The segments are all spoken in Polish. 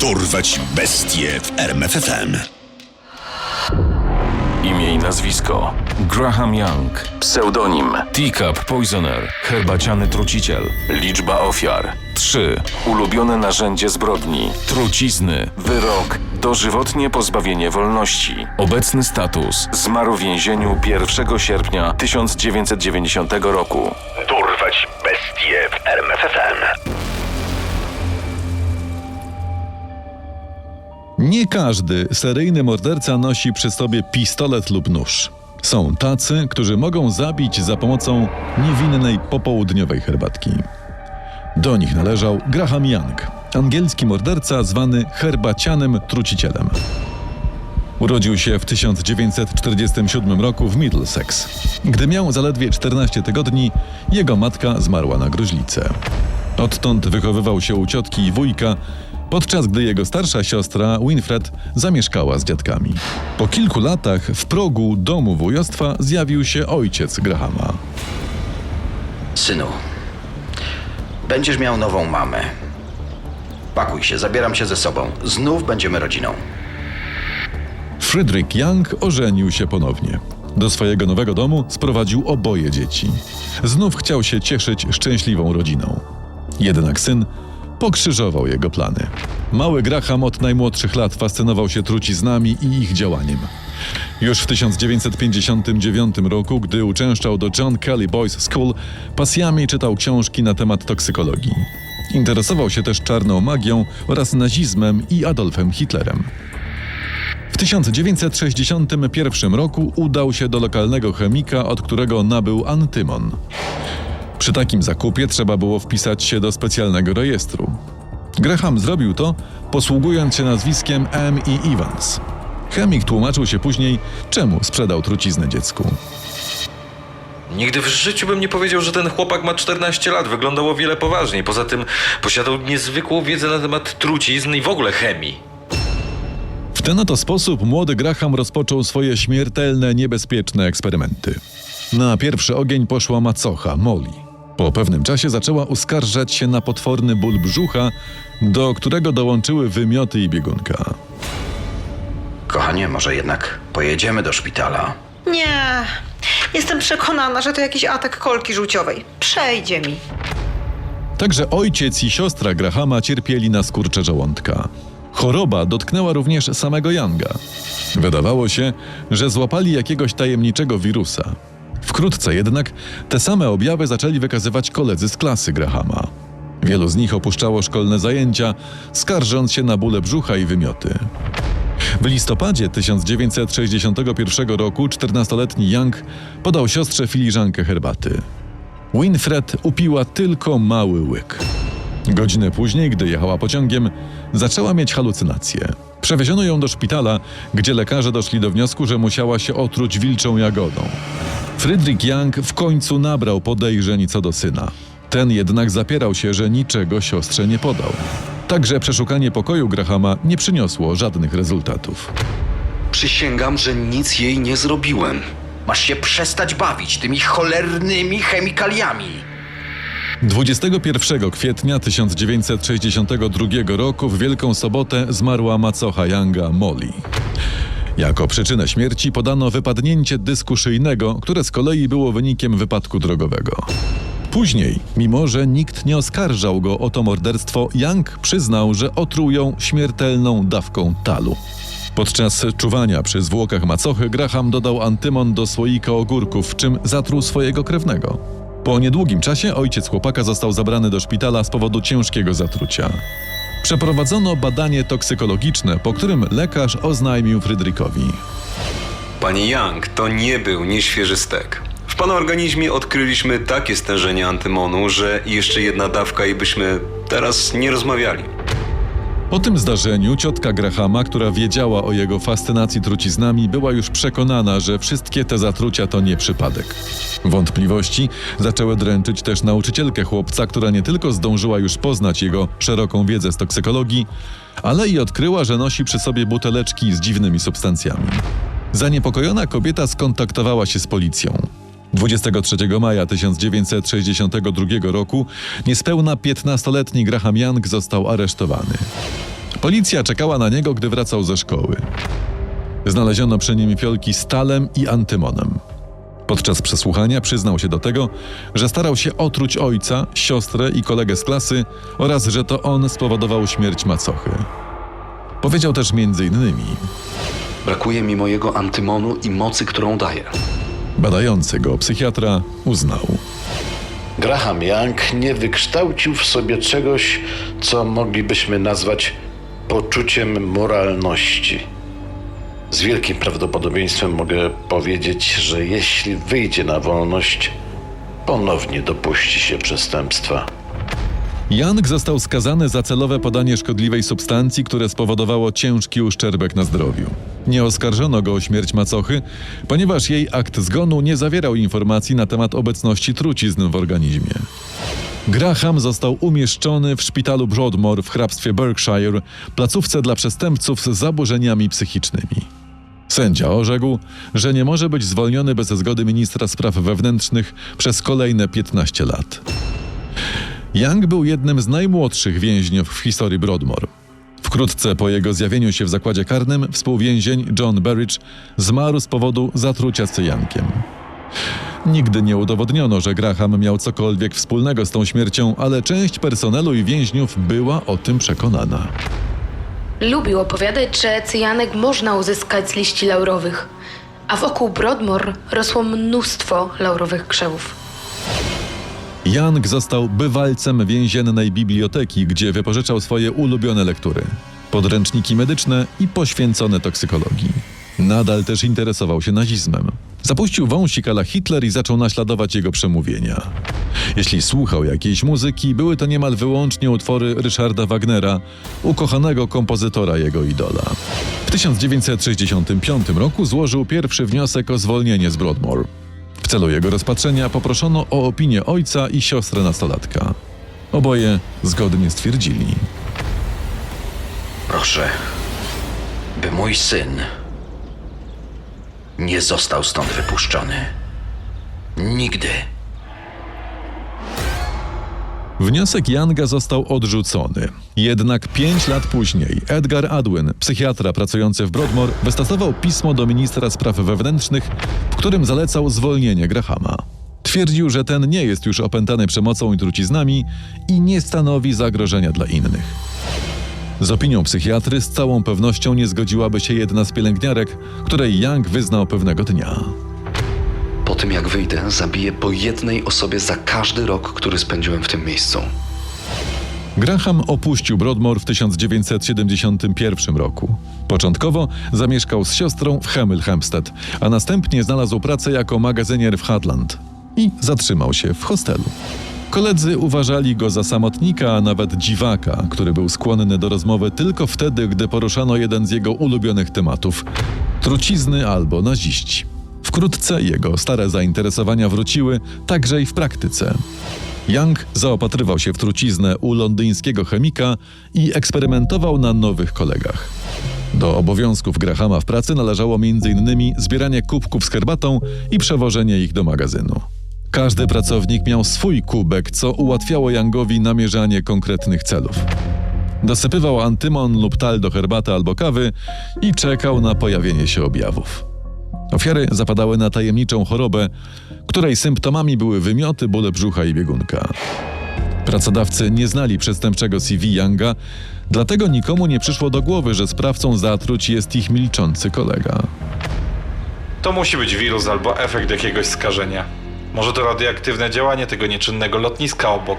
Dorwać bestie w RMFFM. Imię i nazwisko. Graham Young. Pseudonim. Teacup Poisoner. Herbaciany truciciel. Liczba ofiar. 3. Ulubione narzędzie zbrodni. Trucizny. Wyrok. Dożywotnie pozbawienie wolności. Obecny status. Zmarł w więzieniu 1 sierpnia 1990 roku. Dorwać bestie w RMFFM. Nie każdy seryjny morderca nosi przy sobie pistolet lub nóż. Są tacy, którzy mogą zabić za pomocą niewinnej popołudniowej herbatki. Do nich należał Graham Young, angielski morderca zwany herbacianym trucicielem. Urodził się w 1947 roku w Middlesex. Gdy miał zaledwie 14 tygodni, jego matka zmarła na gruźlicę. Odtąd wychowywał się u ciotki i wujka, podczas gdy jego starsza siostra Winfred zamieszkała z dziadkami. Po kilku latach w progu domu wujostwa zjawił się ojciec Grahama. Synu, będziesz miał nową mamę. Pakuj się, zabieram się ze sobą. Znów będziemy rodziną. Frederick Young ożenił się ponownie. Do swojego nowego domu sprowadził oboje dzieci. Znów chciał się cieszyć szczęśliwą rodziną. Jednak syn pokrzyżował jego plany. Mały Graham od najmłodszych lat fascynował się truciznami i ich działaniem. Już w 1959 roku, gdy uczęszczał do John Kelly Boys School, pasjami czytał książki na temat toksykologii. Interesował się też czarną magią oraz nazizmem i Adolfem Hitlerem. W 1961 roku udał się do lokalnego chemika, od którego nabył antymon. Przy takim zakupie trzeba było wpisać się do specjalnego rejestru. Graham zrobił to, posługując się nazwiskiem M. E. Evans. Chemik tłumaczył się później, czemu sprzedał truciznę dziecku. Nigdy w życiu bym nie powiedział, że ten chłopak ma 14 lat. Wyglądał o wiele poważniej. Poza tym posiadał niezwykłą wiedzę na temat trucizn i w ogóle chemii. W ten oto sposób młody Graham rozpoczął swoje śmiertelne, niebezpieczne eksperymenty. Na pierwszy ogień poszła macocha, Molly. Po pewnym czasie zaczęła uskarżać się na potworny ból brzucha, do którego dołączyły wymioty i biegunka. Kochanie, może jednak pojedziemy do szpitala. Nie. Jestem przekonana, że to jakiś atak kolki żółciowej. Przejdzie mi. Także ojciec i siostra Grahama cierpieli na skurcze żołądka. Choroba dotknęła również samego Younga. Wydawało się, że złapali jakiegoś tajemniczego wirusa. Wkrótce jednak te same objawy zaczęli wykazywać koledzy z klasy Grahama. Wielu z nich opuszczało szkolne zajęcia, skarżąc się na bóle brzucha i wymioty. W listopadzie 1961 roku 14-letni Young podał siostrze filiżankę herbaty. Winfred upiła tylko mały łyk. Godzinę później, gdy jechała pociągiem, zaczęła mieć halucynacje. Przewieziono ją do szpitala, gdzie lekarze doszli do wniosku, że musiała się otruć wilczą jagodą. Friedrich Young w końcu nabrał podejrzeń co do syna. Ten jednak zapierał się, że niczego siostrze nie podał. Także przeszukanie pokoju Grahama nie przyniosło żadnych rezultatów. Przysięgam, że nic jej nie zrobiłem. Masz się przestać bawić tymi cholernymi chemikaliami. 21 kwietnia 1962 roku w Wielką Sobotę zmarła macocha Younga Molly. Jako przyczynę śmierci podano wypadnięcie dysku szyjnego, które z kolei było wynikiem wypadku drogowego. Później, mimo że nikt nie oskarżał go o to morderstwo, Young przyznał, że otruł ją śmiertelną dawką talu. Podczas czuwania przy zwłokach macochy Graham dodał antymon do słoika ogórków, czym zatruł swojego krewnego. Po niedługim czasie ojciec chłopaka został zabrany do szpitala z powodu ciężkiego zatrucia. Przeprowadzono badanie toksykologiczne, po którym lekarz oznajmił Frydrykowi. Panie Young, to nie był nieświeży stek. W pana organizmie odkryliśmy takie stężenie antymonu, że jeszcze jedna dawka i byśmy teraz nie rozmawiali. Po tym zdarzeniu ciotka Grahama, która wiedziała o jego fascynacji truciznami, była już przekonana, że wszystkie te zatrucia to nie przypadek. Wątpliwości zaczęły dręczyć też nauczycielkę chłopca, która nie tylko zdążyła już poznać jego szeroką wiedzę z toksykologii, ale i odkryła, że nosi przy sobie buteleczki z dziwnymi substancjami. Zaniepokojona kobieta skontaktowała się z policją. 23 maja 1962 roku niespełna 15-letni Graham Young został aresztowany. Policja czekała na niego, gdy wracał ze szkoły. Znaleziono przy nim fiolki z talem i antymonem. Podczas przesłuchania przyznał się do tego, że starał się otruć ojca, siostrę i kolegę z klasy oraz że to on spowodował śmierć macochy. Powiedział też między innymi: Brakuje mi mojego antymonu i mocy, którą daje. Badający go psychiatra uznał. Graham Young nie wykształcił w sobie czegoś, co moglibyśmy nazwać poczuciem moralności. Z wielkim prawdopodobieństwem mogę powiedzieć, że jeśli wyjdzie na wolność, ponownie dopuści się przestępstwa. Young został skazany za celowe podanie szkodliwej substancji, które spowodowało ciężki uszczerbek na zdrowiu. Nie oskarżono go o śmierć macochy, ponieważ jej akt zgonu nie zawierał informacji na temat obecności trucizn w organizmie. Graham został umieszczony w szpitalu Broadmoor w hrabstwie Berkshire, placówce dla przestępców z zaburzeniami psychicznymi. Sędzia orzekł, że nie może być zwolniony bez zgody ministra spraw wewnętrznych przez kolejne 15 lat. Young był jednym z najmłodszych więźniów w historii Broadmoor. Wkrótce po jego zjawieniu się w zakładzie karnym współwięzień John Berridge zmarł z powodu zatrucia cyjankiem. Nigdy nie udowodniono, że Graham miał cokolwiek wspólnego z tą śmiercią, ale część personelu i więźniów była o tym przekonana. Lubił opowiadać, że cyjanek można uzyskać z liści laurowych, a wokół Broadmoor rosło mnóstwo laurowych krzewów. Young został bywalcem więziennej biblioteki, gdzie wypożyczał swoje ulubione lektury, podręczniki medyczne i poświęcone toksykologii. Nadal też interesował się nazizmem. Zapuścił wąsik ala Hitler i zaczął naśladować jego przemówienia. Jeśli słuchał jakiejś muzyki, były to niemal wyłącznie utwory Ryszarda Wagnera, ukochanego kompozytora jego idola. W 1965 roku złożył pierwszy wniosek o zwolnienie z Broadmoor. W celu jego rozpatrzenia poproszono o opinię ojca i siostrę nastolatka. Oboje zgodnie stwierdzili. Proszę, by mój syn nie został stąd wypuszczony. Nigdy. Wniosek Younga został odrzucony. Jednak pięć lat później Edgar Adwin, psychiatra pracujący w Broadmoor, wystosował pismo do ministra spraw wewnętrznych, w którym zalecał zwolnienie Grahama. Twierdził, że ten nie jest już opętany przemocą i truciznami i nie stanowi zagrożenia dla innych. Z opinią psychiatry z całą pewnością nie zgodziłaby się jedna z pielęgniarek, której Young wyznał pewnego dnia. Po tym jak wyjdę, zabiję po jednej osobie za każdy rok, który spędziłem w tym miejscu. Graham opuścił Broadmoor w 1971 roku. Początkowo zamieszkał z siostrą w Hemel Hempstead, a następnie znalazł pracę jako magazynier w Hadland i zatrzymał się w hostelu. Koledzy uważali go za samotnika, a nawet dziwaka, który był skłonny do rozmowy tylko wtedy, gdy poruszano jeden z jego ulubionych tematów trucizny albo naziści. Wkrótce jego stare zainteresowania wróciły także i w praktyce. Young zaopatrywał się w truciznę u londyńskiego chemika i eksperymentował na nowych kolegach. Do obowiązków Grahama w pracy należało m.in. zbieranie kubków z herbatą i przewożenie ich do magazynu. Każdy pracownik miał swój kubek, co ułatwiało Youngowi namierzanie konkretnych celów. Dosypywał antymon lub tal do herbaty albo kawy i czekał na pojawienie się objawów. Ofiary zapadały na tajemniczą chorobę, której symptomami były wymioty, bóle brzucha i biegunka. Pracodawcy nie znali przestępczego CV Younga, dlatego nikomu nie przyszło do głowy, że sprawcą zatruć jest ich milczący kolega. To musi być wirus albo efekt jakiegoś skażenia. Może to radioaktywne działanie tego nieczynnego lotniska obok.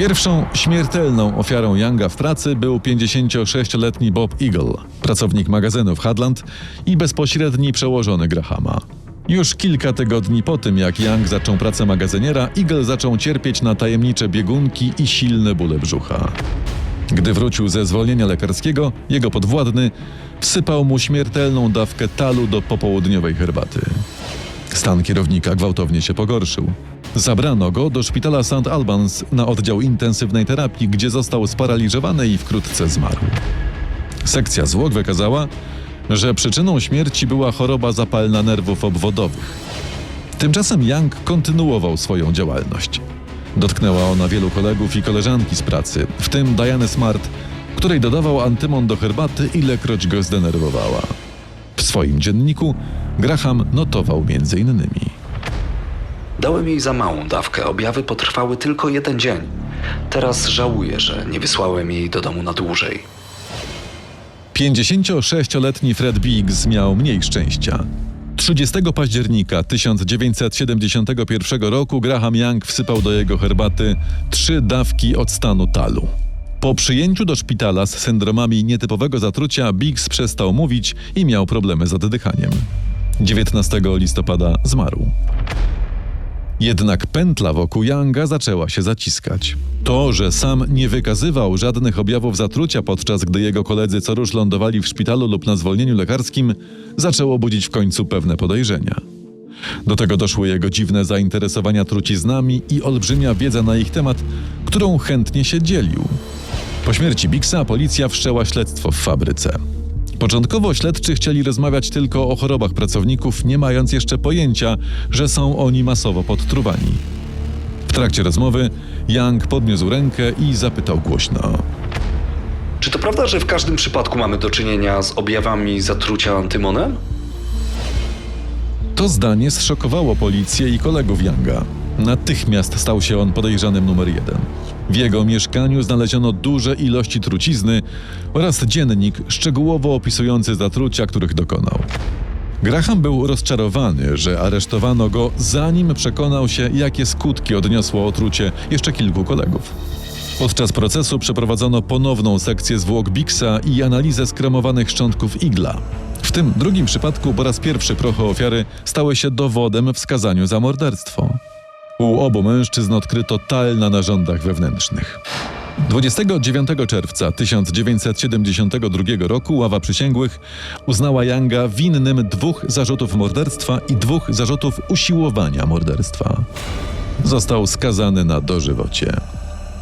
Pierwszą śmiertelną ofiarą Younga w pracy był 56-letni Bob Eagle, pracownik magazynu w Hadland i bezpośredni przełożony Grahama. Już kilka tygodni po tym, jak Young zaczął pracę magazyniera, Eagle zaczął cierpieć na tajemnicze biegunki i silne bóle brzucha. Gdy wrócił ze zwolnienia lekarskiego, jego podwładny wsypał mu śmiertelną dawkę talu do popołudniowej herbaty. Stan kierownika gwałtownie się pogorszył. Zabrano go do szpitala St. Albans na oddział intensywnej terapii, gdzie został sparaliżowany i wkrótce zmarł. Sekcja zwłok wykazała, że przyczyną śmierci była choroba zapalna nerwów obwodowych. Tymczasem Young kontynuował swoją działalność. Dotknęła ona wielu kolegów i koleżanki z pracy, w tym Diane Smart, której dodawał antymon do herbaty, ilekroć go zdenerwowała. W swoim dzienniku Graham notował między innymi. Dałem jej za małą dawkę, objawy potrwały tylko jeden dzień. Teraz żałuję, że nie wysłałem jej do domu na dłużej. 56-letni Fred Biggs miał mniej szczęścia. 30 października 1971 roku Graham Young wsypał do jego herbaty trzy dawki odstanu talu. Po przyjęciu do szpitala z syndromami nietypowego zatrucia Biggs przestał mówić i miał problemy z oddychaniem. 19 listopada zmarł. Jednak pętla wokół Younga zaczęła się zaciskać. To, że sam nie wykazywał żadnych objawów zatrucia, podczas gdy jego koledzy co rusz lądowali w szpitalu lub na zwolnieniu lekarskim, zaczęło budzić w końcu pewne podejrzenia. Do tego doszły jego dziwne zainteresowania truciznami i olbrzymia wiedza na ich temat, którą chętnie się dzielił. Po śmierci Bixa policja wszczęła śledztwo w fabryce. Początkowo śledczy chcieli rozmawiać tylko o chorobach pracowników, nie mając jeszcze pojęcia, że są oni masowo podtruwani. W trakcie rozmowy Young podniósł rękę i zapytał głośno. Czy to prawda, że w każdym przypadku mamy do czynienia z objawami zatrucia antymonem? To zdanie zszokowało policję i kolegów Younga. Natychmiast stał się on podejrzanym numer jeden. W jego mieszkaniu znaleziono duże ilości trucizny oraz dziennik szczegółowo opisujący zatrucia, których dokonał. Graham był rozczarowany, że aresztowano go, zanim przekonał się, jakie skutki odniosło otrucie jeszcze kilku kolegów. Podczas procesu przeprowadzono ponowną sekcję zwłok Bixa i analizę skremowanych szczątków igla. W tym drugim przypadku po raz pierwszy prochy ofiary stały się dowodem w skazaniu za morderstwo. U obu mężczyzn odkryto tal na narządach wewnętrznych. 29 czerwca 1972 roku ława przysięgłych uznała Younga winnym dwóch zarzutów morderstwa i dwóch zarzutów usiłowania morderstwa. Został skazany na dożywocie.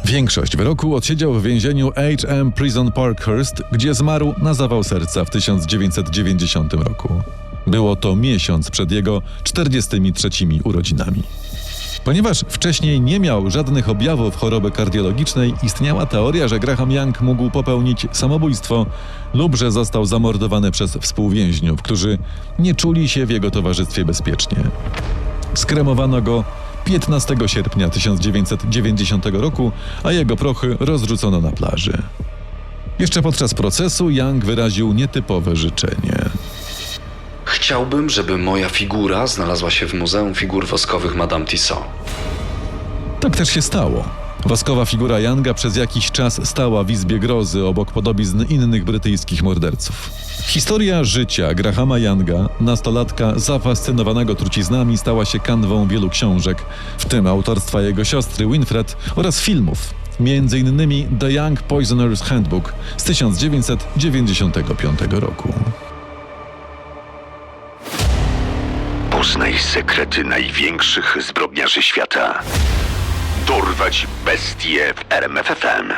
Większość wyroku odsiedział w więzieniu H.M. Prison Parkhurst, gdzie zmarł na zawał serca w 1990 roku. Było to miesiąc przed jego 43 urodzinami. Ponieważ wcześniej nie miał żadnych objawów choroby kardiologicznej, istniała teoria, że Graham Young mógł popełnić samobójstwo lub że został zamordowany przez współwięźniów, którzy nie czuli się w jego towarzystwie bezpiecznie. Skremowano go 15 sierpnia 1990 roku, a jego prochy rozrzucono na plaży. Jeszcze podczas procesu Young wyraził nietypowe życzenie. Chciałbym, żeby moja figura znalazła się w Muzeum Figur Woskowych Madame Tissot. Tak też się stało. Woskowa figura Younga przez jakiś czas stała w Izbie Grozy obok podobizn innych brytyjskich morderców. Historia życia Grahama Younga, nastolatka zafascynowanego truciznami, stała się kanwą wielu książek, w tym autorstwa jego siostry Winfred oraz filmów, innymi The Young Poisoner's Handbook z 1995 roku. Sekrety największych zbrodniarzy świata. Dorwać bestie w RMFFM.